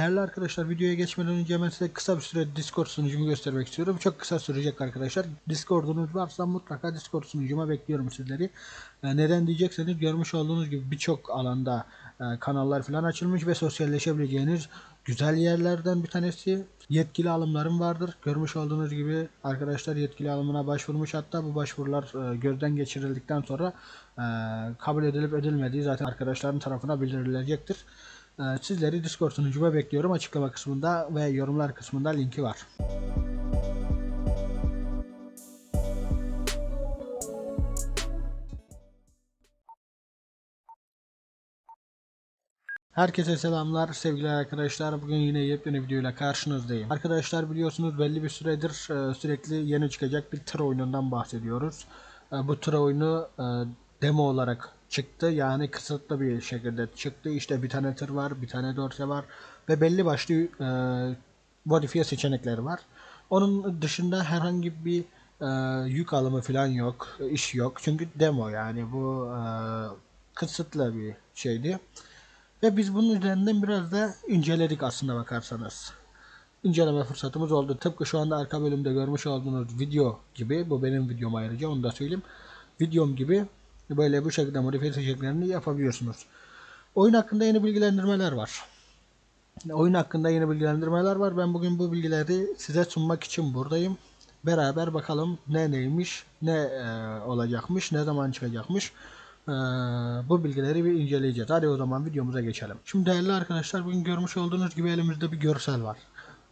Değerli arkadaşlar videoya geçmeden önce hemen size kısa bir süre Discord sunucumu göstermek istiyorum. Çok kısa sürecek arkadaşlar. Discord'unuz varsa mutlaka Discord sunucuma bekliyorum sizleri. Ee, Neden diyecekseniz görmüş olduğunuz gibi birçok alanda e, kanallar falan açılmış ve sosyalleşebileceğiniz güzel yerlerden bir tanesi. Yetkili alımlarım vardır. Görmüş olduğunuz gibi arkadaşlar yetkili alımına başvurmuş. Hatta bu başvurular e, gözden geçirildikten sonra e, kabul edilip edilmediği zaten arkadaşların tarafına bildirilecektir. Ee, Sizleri Discord sunucuma bekliyorum. Açıklama kısmında ve yorumlar kısmında linki var. Herkese selamlar sevgili arkadaşlar. Bugün yine yepyeni videoyla karşınızdayım. Arkadaşlar biliyorsunuz belli bir süredir e, sürekli yeni çıkacak bir tır oyunundan bahsediyoruz. E, Bu tır oyunu e, demo olarak çıktı. Yani kısıtlı bir şekilde çıktı. İşte bir tane tır var, bir tane dorse var ve belli başlı e, modifiye seçenekleri var. Onun dışında herhangi bir e, yük alımı falan yok, iş yok. Çünkü demo yani bu e, kısıtlı bir şeydi. Ve biz bunun üzerinden biraz da inceledik aslında bakarsanız. İnceleme fırsatımız oldu. Tıpkı şu anda arka bölümde görmüş olduğunuz video gibi, bu benim videom ayrıca onu da söyleyeyim. Videom gibi böyle bu şekilde modifiye seçeneklerini yapabiliyorsunuz. Oyun hakkında yeni bilgilendirmeler var. Oyun hakkında yeni bilgilendirmeler var. Ben bugün bu bilgileri size sunmak için buradayım. Beraber bakalım ne neymiş, ne e, olacakmış, ne zaman çıkacakmış. E, bu bilgileri bir inceleyeceğiz. Hadi o zaman videomuza geçelim. Şimdi değerli arkadaşlar bugün görmüş olduğunuz gibi elimizde bir görsel var.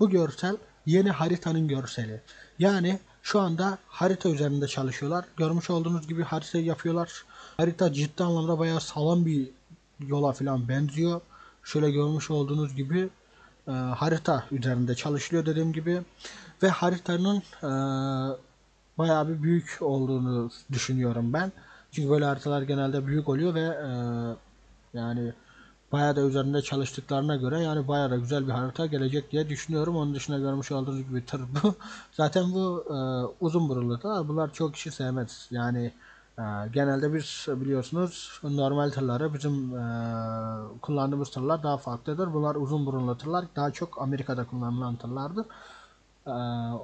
Bu görsel yeni haritanın görseli. Yani şu anda harita üzerinde çalışıyorlar. Görmüş olduğunuz gibi haritayı yapıyorlar. Harita ciddi anlamda bayağı sağlam bir yola falan benziyor. Şöyle görmüş olduğunuz gibi e, harita üzerinde çalışılıyor dediğim gibi ve haritanın e, bayağı bir büyük olduğunu düşünüyorum ben. Çünkü böyle haritalar genelde büyük oluyor ve e, yani bayağı da üzerinde çalıştıklarına göre yani bayağı da güzel bir harita gelecek diye düşünüyorum. Onun dışında görmüş olduğunuz gibi tır bu. Zaten bu e, uzun burunlu. Bunlar çok kişi sevmez. Yani e, genelde biz biliyorsunuz normal tırları bizim e, kullandığımız tırlar daha farklıdır. Bunlar uzun burunlu tırlar. Daha çok Amerika'da kullanılan tırlardır. E,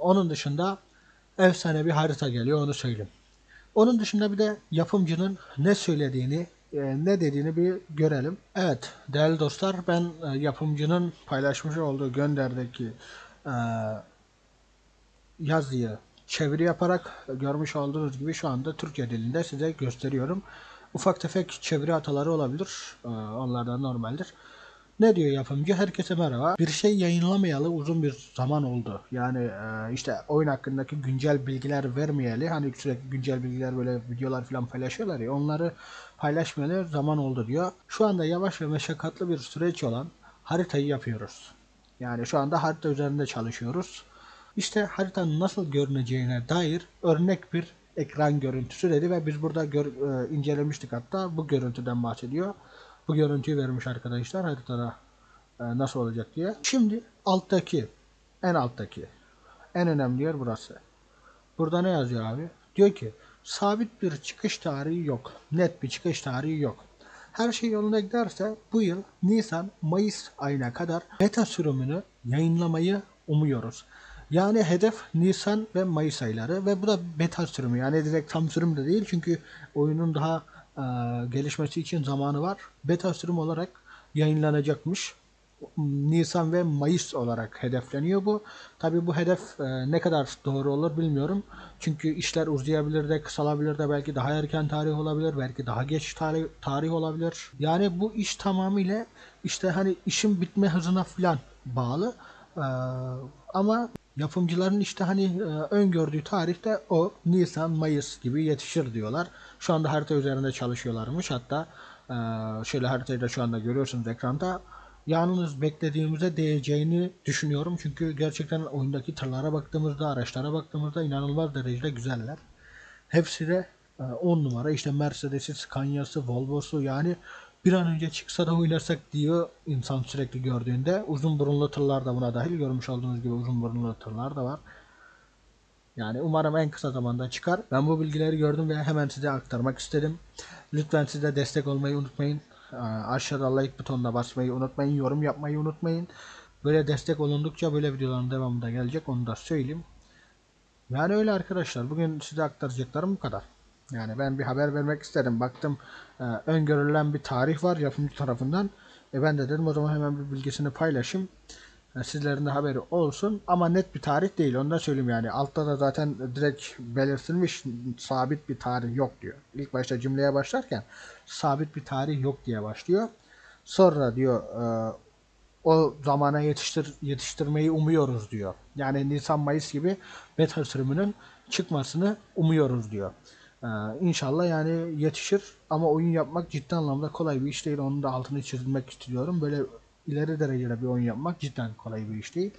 onun dışında efsane bir harita geliyor onu söyleyeyim. Onun dışında bir de yapımcının ne söylediğini, e, ne dediğini bir görelim. Evet değerli dostlar ben e, yapımcının paylaşmış olduğu gönderdeki e, yazıyı çeviri yaparak görmüş olduğunuz gibi şu anda Türkçe dilinde size gösteriyorum. Ufak tefek çeviri hataları olabilir. E, Onlar da normaldir. Ne diyor yapımcı? Herkese merhaba. Bir şey yayınlamayalı uzun bir zaman oldu. Yani e, işte oyun hakkındaki güncel bilgiler vermeyeli. Hani sürekli güncel bilgiler böyle videolar falan paylaşıyorlar ya. Onları paylaşmayalı zaman oldu diyor. Şu anda yavaş ve meşakkatli bir süreç olan haritayı yapıyoruz. Yani şu anda harita üzerinde çalışıyoruz. İşte haritanın nasıl görüneceğine dair örnek bir ekran görüntüsü dedi ve biz burada gör, e, incelemiştik hatta bu görüntüden bahsediyor. Bu görüntüyü vermiş arkadaşlar haritada e, nasıl olacak diye. Şimdi alttaki en alttaki en önemli yer burası. Burada ne yazıyor abi? Diyor ki sabit bir çıkış tarihi yok. Net bir çıkış tarihi yok. Her şey yoluna giderse bu yıl Nisan Mayıs ayına kadar beta sürümünü yayınlamayı umuyoruz. Yani hedef Nisan ve Mayıs ayları ve bu da beta sürümü yani direkt tam sürüm de değil çünkü oyunun daha e, gelişmesi için zamanı var. Beta sürüm olarak yayınlanacakmış. Nisan ve Mayıs olarak hedefleniyor bu. Tabi bu hedef e, ne kadar doğru olur bilmiyorum. Çünkü işler uzayabilir de kısalabilir de belki daha erken tarih olabilir. Belki daha geç tarih, tarih olabilir. Yani bu iş tamamıyla işte hani işin bitme hızına falan bağlı. E, ama yapımcıların işte hani e, öngördüğü tarihte o Nisan, Mayıs gibi yetişir diyorlar. Şu anda harita üzerinde çalışıyorlarmış. Hatta e, şöyle haritayı da şu anda görüyorsunuz ekranda. Yalnız beklediğimize değeceğini düşünüyorum. Çünkü gerçekten oyundaki tırlara baktığımızda, araçlara baktığımızda inanılmaz derecede güzeller. Hepsi de 10 numara. İşte Mercedes'i, Scania'sı, Volvo'su yani bir an önce çıksa da oynasak diyor insan sürekli gördüğünde. Uzun burunlu tırlar da buna dahil. Görmüş olduğunuz gibi uzun burunlu tırlar da var. Yani umarım en kısa zamanda çıkar. Ben bu bilgileri gördüm ve hemen size aktarmak istedim. Lütfen siz de destek olmayı unutmayın. Ee, Aşağıda like butonuna basmayı unutmayın. Yorum yapmayı unutmayın. Böyle destek olundukça böyle videoların devamı da gelecek onu da söyleyeyim. Yani öyle arkadaşlar. Bugün size aktaracaklarım bu kadar. Yani ben bir haber vermek isterim. Baktım e, öngörülen bir tarih var yapımcı tarafından. E ben de dedim o zaman hemen bir bilgisini paylaşayım. Sizlerin de haberi olsun. Ama net bir tarih değil. Onu da söyleyeyim yani. Altta da zaten direkt belirtilmiş sabit bir tarih yok diyor. İlk başta cümleye başlarken sabit bir tarih yok diye başlıyor. Sonra diyor e, o zamana yetiştir yetiştirmeyi umuyoruz diyor. Yani Nisan Mayıs gibi beta sürümünün çıkmasını umuyoruz diyor. Ee, inşallah yani yetişir ama oyun yapmak ciddi anlamda kolay bir iş değil. Onun da altını çizmek istiyorum. Böyle ileri derecede bir oyun yapmak cidden kolay bir iş değil.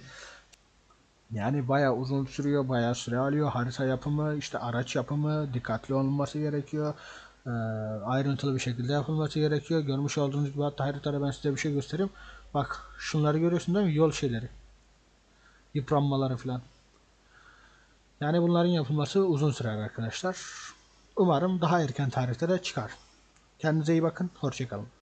Yani bayağı uzun sürüyor, bayağı süre alıyor. Harita yapımı, işte araç yapımı dikkatli olunması gerekiyor. Ee, ayrıntılı bir şekilde yapılması gerekiyor. Görmüş olduğunuz gibi hatta haritada ben size bir şey göstereyim. Bak şunları görüyorsun değil mi? Yol şeyleri. Yıpranmaları falan. Yani bunların yapılması uzun sürer arkadaşlar. Umarım daha erken tarihte de çıkar. Kendinize iyi bakın. Hoşçakalın.